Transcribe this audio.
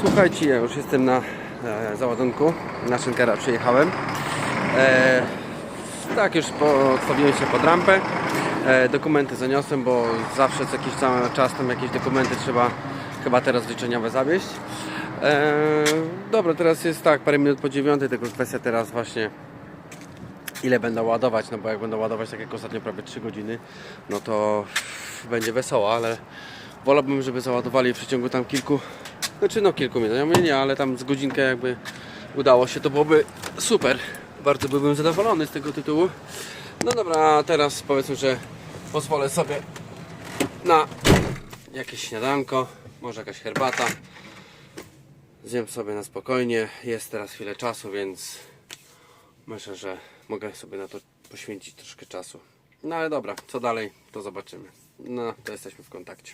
słuchajcie, ja już jestem na e, załadunku. Na Szynkera przyjechałem. E, tak, już po, odstawiłem się pod rampę. E, dokumenty zaniosłem, bo zawsze co jakiś czas tam jakieś dokumenty trzeba chyba teraz liczeniowe zawieźć. E, dobra, teraz jest tak, parę minut po dziewiątej, tylko kwestia teraz właśnie ile będę ładować, no bo jak będę ładować tak jak ostatnio prawie 3 godziny, no to będzie wesoło, ale wolałbym, żeby załadowali w przeciągu tam kilku, znaczy no kilku minut, ja mówię nie, ale tam z godzinkę jakby udało się, to byłoby super. Bardzo byłbym zadowolony z tego tytułu. No dobra, teraz powiedzmy, że pozwolę sobie na jakieś śniadanko, może jakaś herbata. Zjem sobie na spokojnie. Jest teraz chwilę czasu, więc myślę, że mogę sobie na to poświęcić troszkę czasu. No ale dobra, co dalej, to zobaczymy. No, to jesteśmy w kontakcie.